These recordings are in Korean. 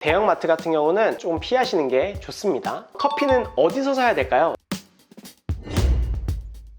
대형마트 같은 경우는 조금 피하시는 게 좋습니다. 커피는 어디서 사야 될까요?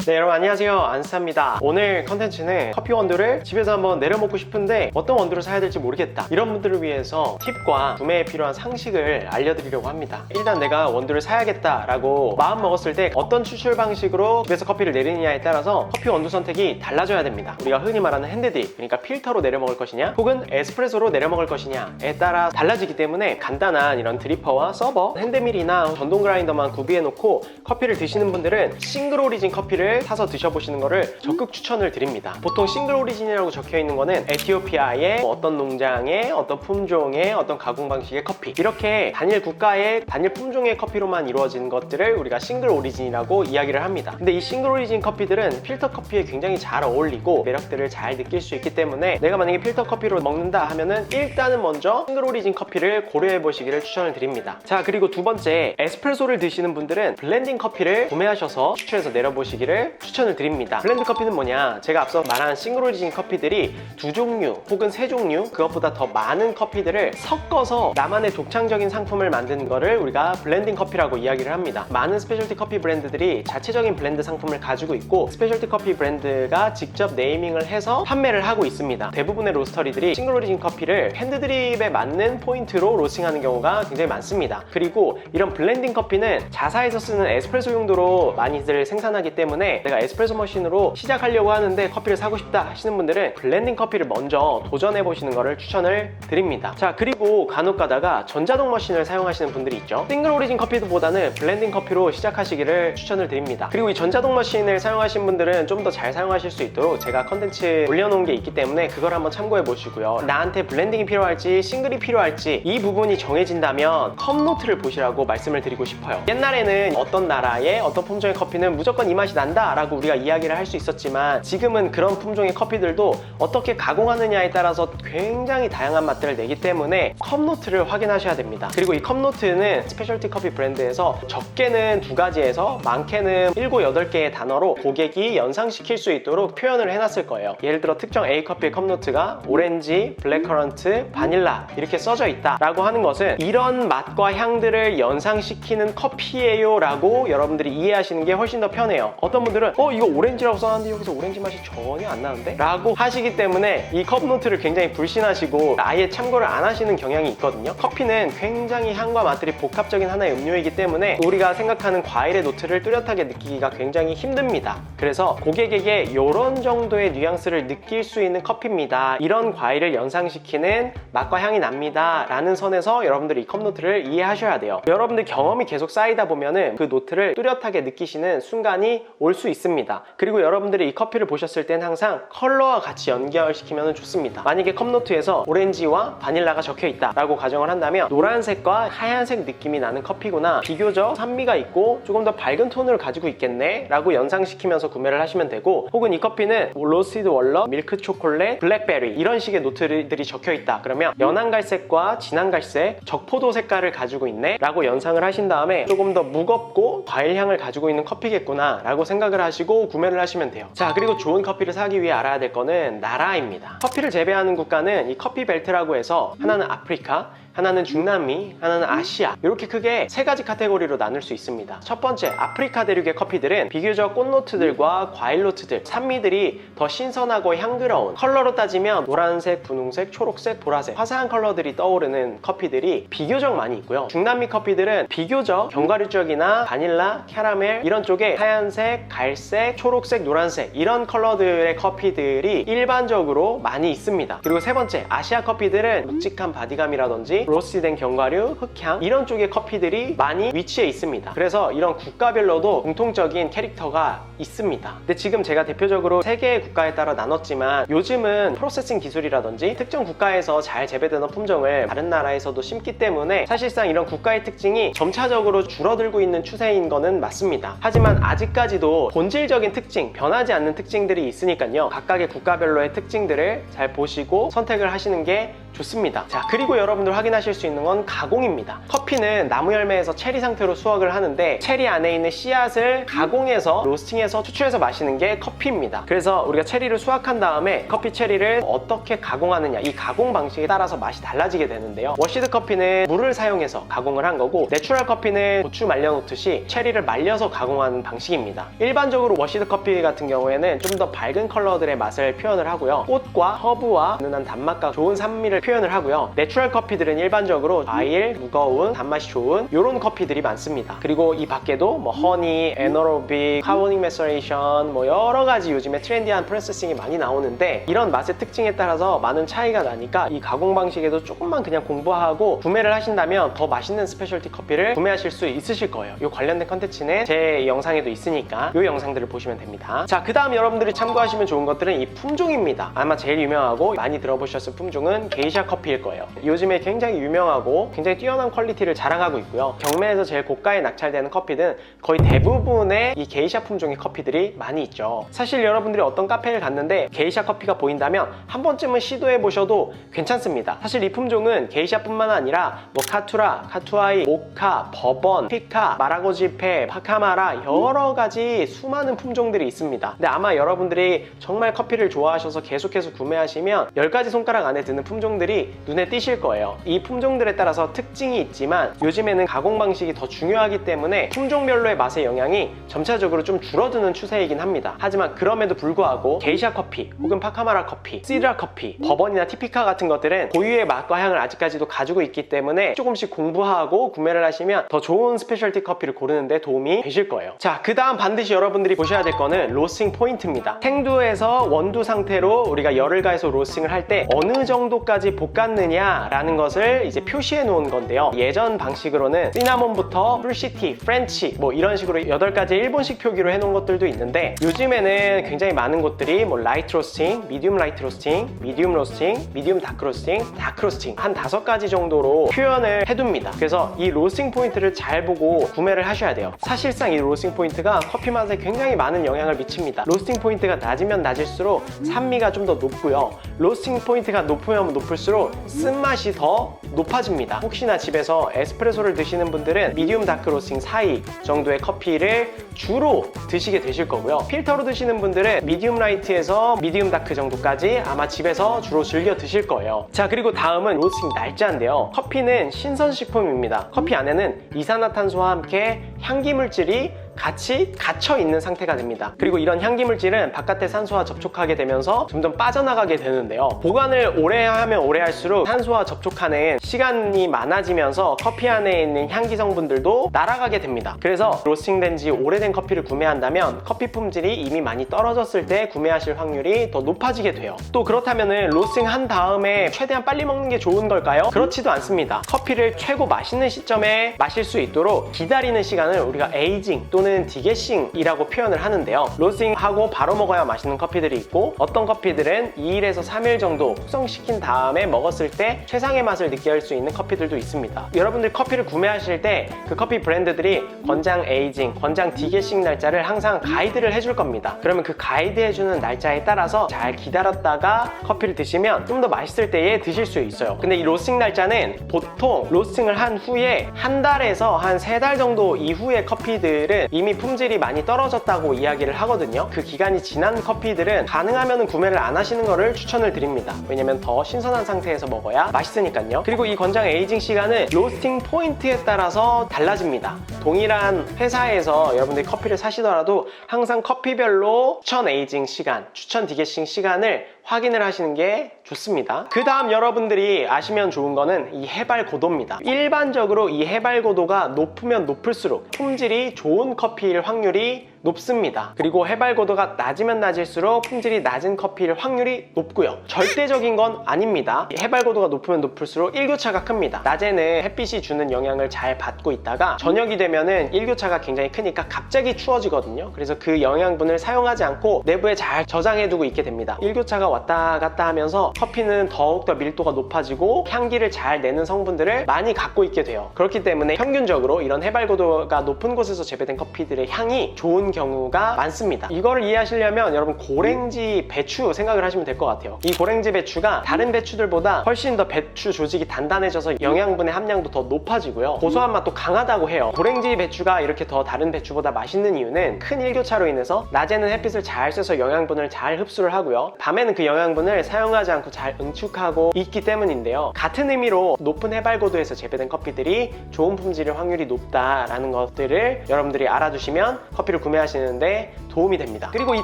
네 여러분 안녕하세요. 안스타입니다. 오늘 컨텐츠는 커피 원두를 집에서 한번 내려 먹고 싶은데 어떤 원두를 사야 될지 모르겠다. 이런 분들을 위해서 팁과 구매에 필요한 상식을 알려드리려고 합니다. 일단 내가 원두를 사야겠다 라고 마음 먹었을 때 어떤 추출 방식으로 집에서 커피를 내리느냐에 따라서 커피 원두 선택이 달라져야 됩니다. 우리가 흔히 말하는 핸드드립 그러니까 필터로 내려 먹을 것이냐 혹은 에스프레소로 내려 먹을 것이냐에 따라 달라지기 때문에 간단한 이런 드리퍼와 서버 핸드밀이나 전동 그라인더만 구비해 놓고 커피를 드시는 분들은 싱글 오리진 커피를 사서 드셔보시는 것을 적극 추천을 드립니다. 보통 싱글 오리진이라고 적혀 있는 거는 에티오피아의 뭐 어떤 농장의 어떤 품종의 어떤 가공 방식의 커피 이렇게 단일 국가의 단일 품종의 커피로만 이루어진 것들을 우리가 싱글 오리진이라고 이야기를 합니다. 근데 이 싱글 오리진 커피들은 필터 커피에 굉장히 잘 어울리고 매력들을 잘 느낄 수 있기 때문에 내가 만약에 필터 커피로 먹는다 하면은 일단은 먼저 싱글 오리진 커피를 고려해 보시기를 추천을 드립니다. 자 그리고 두 번째 에스프레소를 드시는 분들은 블렌딩 커피를 구매하셔서 추출해서 내려보시기를 추천을 드립니다. 블렌드 커피는 뭐냐? 제가 앞서 말한 싱글 오리진 커피들이 두 종류 혹은 세 종류 그것보다 더 많은 커피들을 섞어서 나만의 독창적인 상품을 만드는 거를 우리가 블렌딩 커피라고 이야기를 합니다. 많은 스페셜티 커피 브랜드들이 자체적인 블렌드 상품을 가지고 있고 스페셜티 커피 브랜드가 직접 네이밍을 해서 판매를 하고 있습니다. 대부분의 로스터리들이 싱글 오리진 커피를 핸드드립에 맞는 포인트로 로스팅하는 경우가 굉장히 많습니다. 그리고 이런 블렌딩 커피는 자사에서 쓰는 에스프레소 용도로 많이들 생산하기 때문에 내가 에스프레소 머신으로 시작하려고 하는데 커피를 사고 싶다 하시는 분들은 블렌딩 커피를 먼저 도전해 보시는 것을 추천을 드립니다. 자 그리고 간혹 가다가 전자동 머신을 사용하시는 분들이 있죠. 싱글 오리진 커피보다는 블렌딩 커피로 시작하시기를 추천을 드립니다. 그리고 이 전자동 머신을 사용하신 분들은 좀 더 잘 사용하실 수 있도록 제가 컨텐츠 올려놓은 게 있기 때문에 그걸 한번 참고해 보시고요. 나한테 블렌딩이 필요할지 싱글이 필요할지 이 부분이 정해진다면 컵노트를 보시라고 말씀을 드리고 싶어요. 옛날에는 어떤 나라의 어떤 품종의 커피는 무조건 이 맛이 난다 라고 우리가 이야기를 할 수 있었지만 지금은 그런 품종의 커피들도 어떻게 가공하느냐에 따라서 굉장히 다양한 맛들을 내기 때문에 컵노트를 확인하셔야 됩니다. 그리고 이 컵노트는 스페셜티 커피 브랜드에서 적게는 두 가지에서 많게는 7, 8개의 단어로 고객이 연상시킬 수 있도록 표현을 해놨을 거예요. 예를 들어 특정 A 커피의 컵노트가 오렌지, 블랙커런트, 바닐라 이렇게 써져 있다 라고 하는 것은 이런 맛과 향들을 연상시키는 커피예요 라고 여러분들이 이해하시는 게 훨씬 더 편해요. 어떤 분 들은 어 이거 오렌지라고 써놨는데 여기서 오렌지 맛이 전혀 안 나는데? 라고 하시기 때문에 이 컵노트를 굉장히 불신하시고 아예 참고를 안 하시는 경향이 있거든요. 커피는 굉장히 향과 맛들이 복합적인 하나의 음료이기 때문에 우리가 생각하는 과일의 노트를 뚜렷하게 느끼기가 굉장히 힘듭니다. 그래서 고객에게 이런 정도의 뉘앙스를 느낄 수 있는 커피입니다. 이런 과일을 연상시키는 맛과 향이 납니다. 라는 선에서 여러분들이 이 컵노트를 이해하셔야 돼요. 여러분들 경험이 계속 쌓이다 보면은 그 노트를 뚜렷하게 느끼시는 순간이 올 수 있습니다. 그리고 여러분들이 이 커피를 보셨을 땐 항상 컬러와 같이 연결시키면 좋습니다. 만약에 컵노트에서 오렌지와 바닐라가 적혀 있다 라고 가정을 한다면 노란색과 하얀색 느낌이 나는 커피구나 비교적 산미가 있고 조금 더 밝은 톤을 가지고 있겠네 라고 연상시키면서 구매를 하시면 되고 혹은 이 커피는 뭐 로스티드 월러, 밀크 초콜릿, 블랙베리 이런 식의 노트들이 적혀 있다 그러면 연한 갈색과 진한 갈색, 적포도 색깔을 가지고 있네 라고 연상을 하신 다음에 조금 더 무겁고 과일 향을 가지고 있는 커피겠구나 라고 생각을 하시고 구매를 하시면 돼요. 자 그리고 좋은 커피를 사기 위해 알아야 될 거는 나라입니다. 커피를 재배하는 국가는 이 커피 벨트라고 해서 하나는 아프리카 하나는 중남미, 하나는 아시아 이렇게 크게 세 가지 카테고리로 나눌 수 있습니다. 첫 번째 아프리카 대륙의 커피들은 비교적 꽃노트들과 과일 노트들, 산미들이 더 신선하고 향그러운 컬러로 따지면 노란색, 분홍색, 초록색, 보라색 화사한 컬러들이 떠오르는 커피들이 비교적 많이 있고요. 중남미 커피들은 비교적 견과류 쪽이나 바닐라, 캐러멜 이런 쪽에 하얀색, 갈색, 초록색, 노란색 이런 컬러들의 커피들이 일반적으로 많이 있습니다. 그리고 세 번째 아시아 커피들은 묵직한 바디감이라든지 로스티된 견과류, 흑향 이런 쪽의 커피들이 많이 위치해 있습니다. 그래서 이런 국가별로도 공통적인 캐릭터가 있습니다. 근데 지금 제가 대표적으로 세 개의 국가에 따라 나눴지만 요즘은 프로세싱 기술이라든지 특정 국가에서 잘 재배되는 품종을 다른 나라에서도 심기 때문에 사실상 이런 국가의 특징이 점차적으로 줄어들고 있는 추세인 거는 맞습니다. 하지만 아직까지도 본질적인 특징, 변하지 않는 특징들이 있으니까요. 각각의 국가별로의 특징들을 잘 보시고 선택을 하시는 게 좋습니다. 자, 그리고 여러분들 확인하실 수 있는 건 가공입니다. 커피는 나무 열매에서 체리 상태로 수확을 하는데 체리 안에 있는 씨앗을 가공해서 로스팅해서 추출해서 마시는 게 커피입니다. 그래서 우리가 체리를 수확한 다음에 커피 체리를 어떻게 가공하느냐 이 가공 방식에 따라서 맛이 달라지게 되는데요. 워시드 커피는 물을 사용해서 가공을 한 거고 내추럴 커피는 고추 말려놓듯이 체리를 말려서 가공하는 방식입니다. 일반적으로 워시드 커피 같은 경우에는 좀 더 밝은 컬러들의 맛을 표현을 하고요. 꽃과 허브와 은은한 단맛과 좋은 산미를 표현을 하고요. 내추럴 커피들은 일반적으로 과일, 무거운, 단맛이 좋은 이런 커피들이 많습니다. 그리고 이 밖에도 뭐 허니, 에너로빅, 카보닉 메서레이션 뭐 여러 가지 요즘에 트렌디한 프로세싱이 많이 나오는데 이런 맛의 특징에 따라서 많은 차이가 나니까 이 가공 방식에도 조금만 그냥 공부하고 구매를 하신다면 더 맛있는 스페셜티 커피를 구매하실 수 있으실 거예요. 이 관련된 컨텐츠는 제 영상에도 있으니까 이 영상들을 보시면 됩니다. 자, 그 다음 여러분들이 참고하시면 좋은 것들은 이 품종입니다. 아마 제일 유명하고 많이 들어보셨을 품종은 게이 샤 커피일 거예요. 요즘에 굉장히 유명하고 굉장히 뛰어난 퀄리티를 자랑하고 있고요. 경매에서 제일 고가에 낙찰되는 커피는 거의 대부분의 이 게이샤 품종의 커피들이 많이 있죠. 사실 여러분들이 어떤 카페를 갔는데 게이샤 커피가 보인다면 한 번쯤은 시도해 보셔도 괜찮습니다. 사실 이 품종은 게이샤뿐만 아니라 뭐 카투라, 카투아이, 모카, 버번, 피카, 마라고지페, 파카마라 여러 가지 수많은 품종들이 있습니다. 근데 아마 여러분들이 정말 커피를 좋아하셔서 계속해서 구매하시면 10가지 손가락 안에 드는 품종들 이 눈에 띄실 거예요. 이 품종들에 따라서 특징이 있지만 요즘에는 가공 방식이 더 중요하기 때문에 품종별로의 맛의 영향이 점차적으로 좀 줄어드는 추세이긴 합니다. 하지만 그럼에도 불구하고 게이샤 커피 혹은 파카마라 커피, 시드라 커피, 버번이나 티피카 같은 것들은 고유의 맛과 향을 아직까지도 가지고 있기 때문에 조금씩 공부하고 구매를 하시면 더 좋은 스페셜티 커피를 고르는데 도움이 되실 거예요. 자, 그 다음 반드시 여러분들이 보셔야 될 거는 로스팅 포인트입니다. 생두에서 원두 상태로 우리가 열을 가해서 로스팅을 할 때 어느 정도까지 볶았느냐라는 것을 이제 표시해 놓은 건데요. 예전 방식으로는 시나몬부터 풀시티, 프렌치 뭐 이런 식으로 8가지 일본식 표기로 해놓은 것들도 있는데 요즘에는 굉장히 많은 곳들이 뭐 라이트 로스팅, 미디움 라이트 로스팅, 미디움 로스팅, 미디움 다크 로스팅, 다크 로스팅 한 다섯 가지 정도로 표현을 해둡니다. 그래서 이 로스팅 포인트를 잘 보고 구매를 하셔야 돼요. 사실상 이 로스팅 포인트가 커피 맛에 굉장히 많은 영향을 미칩니다. 로스팅 포인트가 낮으면 낮을수록 산미가 좀 더 높고요. 로스팅 포인트가 높으면 높을수록 쓴맛이 더 높아집니다. 혹시나 집에서 에스프레소를 드시는 분들은 미디움 다크 로스팅 사이 정도의 커피를 주로 드시게 되실 거고요. 필터로 드시는 분들은 미디움 라이트에서 미디움 다크 정도까지 아마 집에서 주로 즐겨 드실 거예요. 자, 그리고 다음은 로스팅 날짜인데요. 커피는 신선식품입니다. 커피 안에는 이산화탄소와 함께 향기 물질이 같이 갇혀 있는 상태가 됩니다. 그리고 이런 향기 물질은 바깥의 산소와 접촉하게 되면서 점점 빠져나가게 되는데요. 보관을 오래 하면 오래 할수록 산소와 접촉하는 시간이 많아지면서 커피 안에 있는 향기 성분들도 날아가게 됩니다. 그래서 로스팅된 지 오래된 커피를 구매한다면 커피 품질이 이미 많이 떨어졌을 때 구매하실 확률이 더 높아지게 돼요. 또 그렇다면은 로스팅 한 다음에 최대한 빨리 먹는 게 좋은 걸까요? 그렇지도 않습니다. 커피를 최고 맛있는 시점에 마실 수 있도록 기다리는 시간을 우리가 에이징 또는 디게싱이라고 표현을 하는데요. 로스팅하고 바로 먹어야 맛있는 커피들이 있고 어떤 커피들은 2일에서 3일 정도 숙성시킨 다음에 먹었을 때 최상의 맛을 느낄 수 있는 커피들도 있습니다. 여러분들 커피를 구매하실 때 그 커피 브랜드들이 권장 에이징, 권장 디게싱 날짜를 항상 가이드를 해줄 겁니다. 그러면 그 가이드 해주는 날짜에 따라서 잘 기다렸다가 커피를 드시면 좀 더 맛있을 때에 드실 수 있어요. 근데 이 로스팅 날짜는 보통 로스팅을 한 후에 한 달에서 한 세 달 정도 이후의 커피들은 이미 품질이 많이 떨어졌다고 이야기를 하거든요. 그 기간이 지난 커피들은 가능하면 구매를 안 하시는 거를 추천을 드립니다. 왜냐면 더 신선한 상태에서 먹어야 맛있으니까요. 그리고 이 권장 에이징 시간은 로스팅 포인트에 따라서 달라집니다. 동일한 회사에서 여러분들이 커피를 사시더라도 항상 커피별로 추천 에이징 시간, 추천 디게싱 시간을 확인을 하시는 게 좋습니다. 그 다음 여러분들이 아시면 좋은 거는 이 해발 고도입니다. 일반적으로 이 해발 고도가 높으면 높을수록 품질이 좋은 커피일 확률이 높습니다. 그리고 해발 고도가 낮으면 낮을수록 품질이 낮은 커피일 확률이 높고요. 절대적인 건 아닙니다. 이 해발 고도가 높으면 높을수록 일교차가 큽니다. 낮에는 햇빛이 주는 영향을 잘 받고 있다가 저녁이 되면은 일교차가 굉장히 크니까 갑자기 추워지거든요. 그래서 그 영양분을 사용하지 않고 내부에 잘 저장해두고 있게 됩니다. 일교차가 왔다 갔다 하면서 커피는 더욱더 밀도가 높아지고 향기를 잘 내는 성분들을 많이 갖고 있게 돼요. 그렇기 때문에 평균적으로 이런 해발 고도가 높은 곳에서 재배된 커피들의 향이 좋은 경우가 많습니다. 이거를 이해하시려면 여러분 고랭지 배추 생각을 하시면 될 것 같아요. 이 고랭지 배추가 다른 배추들보다 훨씬 더 배추 조직이 단단해져서 영양분의 함량도 더 높아지고요. 고소한 맛도 강하다고 해요. 고랭지 배추가 이렇게 더 다른 배추보다 맛있는 이유는 큰 일교차로 인해서 낮에는 햇빛을 잘 쐬서 영양분을 잘 흡수를 하고요. 밤에는 그 영양분을 사용하지 않고 잘 응축하고 있기 때문인데요. 같은 의미로 높은 해발 고도에서 재배된 커피들이 좋은 품질의 확률이 높다라는 것들을 여러분들이 알아두시면 커피를 구매 하시는데 도움이 됩니다. 그리고 이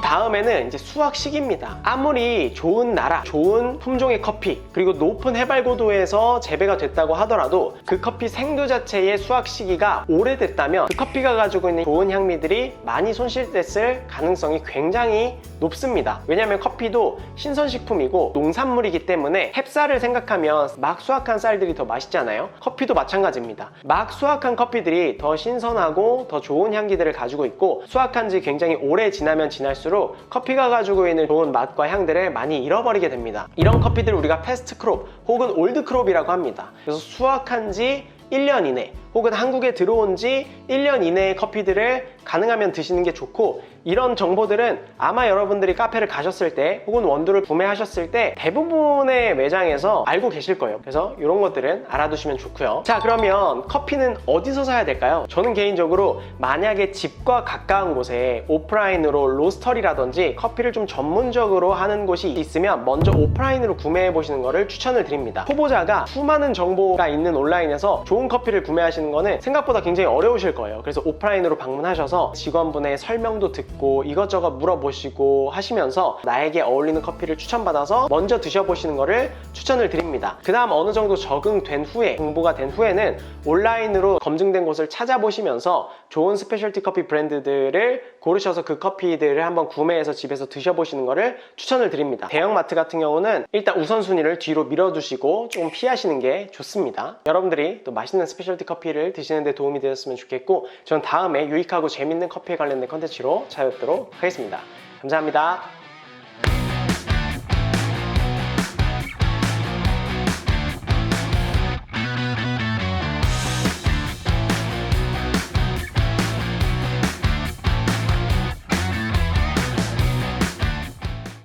다음에는 이제 수확 시기입니다. 아무리 좋은 나라, 좋은 품종의 커피, 그리고 높은 해발 고도에서 재배가 됐다고 하더라도 그 커피 생두 자체의 수확 시기가 오래됐다면 그 커피가 가지고 있는 좋은 향미들이 많이 손실됐을 가능성이 굉장히 높습니다. 왜냐하면 커피도 신선식품이고 농산물이기 때문에 햅쌀을 생각하면 막 수확한 쌀들이 더 맛있잖아요. 커피도 마찬가지입니다. 막 수확한 커피들이 더 신선하고 더 좋은 향기들을 가지고 있고 수확 한 지 굉장히 오래 지나면 지날수록 커피가 가지고 있는 좋은 맛과 향들을 많이 잃어버리게 됩니다. 이런 커피들을 우리가 패스트 크롭 혹은 올드 크롭이라고 합니다. 그래서 수확한 지 1년 이내 혹은 한국에 들어온 지 1년 이내의 커피들을 가능하면 드시는 게 좋고 이런 정보들은 아마 여러분들이 카페를 가셨을 때 혹은 원두를 구매하셨을 때 대부분의 매장에서 알고 계실 거예요. 그래서 이런 것들은 알아두시면 좋고요. 자 그러면 커피는 어디서 사야 될까요? 저는 개인적으로 만약에 집과 가까운 곳에 오프라인으로 로스터리라든지 커피를 좀 전문적으로 하는 곳이 있으면 먼저 오프라인으로 구매해 보시는 것을 추천을 드립니다. 초보자가 수많은 정보가 있는 온라인에서 좋은 커피를 구매하시는 거는 생각보다 굉장히 어려우실 거예요. 그래서 오프라인으로 방문하셔서 직원분의 설명도 듣고 이것저것 물어보시고 하시면서 나에게 어울리는 커피를 추천받아서 먼저 드셔보시는 것을 추천을 드립니다. 그 다음 어느 정도 적응된 후에 공부가 된 후에는 온라인으로 검증된 곳을 찾아보시면서 좋은 스페셜티 커피 브랜드들을 고르셔서 그 커피들을 한번 구매해서 집에서 드셔보시는 것을 추천을 드립니다. 대형마트 같은 경우는 일단 우선순위를 뒤로 밀어두시고 조금 피하시는 게 좋습니다. 여러분들이 또 맛있는 스페셜티 커피를 드시는데 도움이 되었으면 좋겠고 저는 다음에 유익하고 재밌는 커피에 관련된 컨텐츠로 찾아뵙도록 하겠습니다. 감사합니다.